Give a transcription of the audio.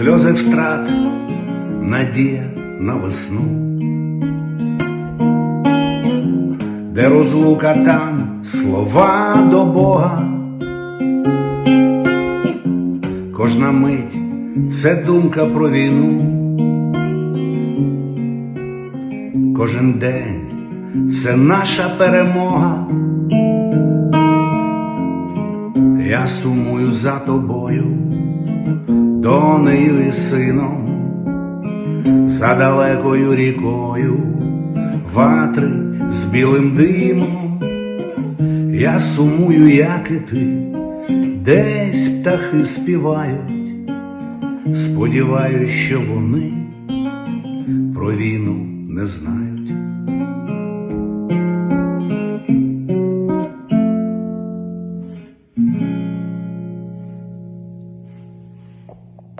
сльози втрат, надія на весну, де розлука там слова до Бога, кожна мить це думка про війну, кожен день це наша перемога. Я сумую за тобою, донею і сином, за далекою рікою, ватри з білим димом. Я сумую, як і ти, десь птахи співають, сподіваюсь, що вони про війну не знають.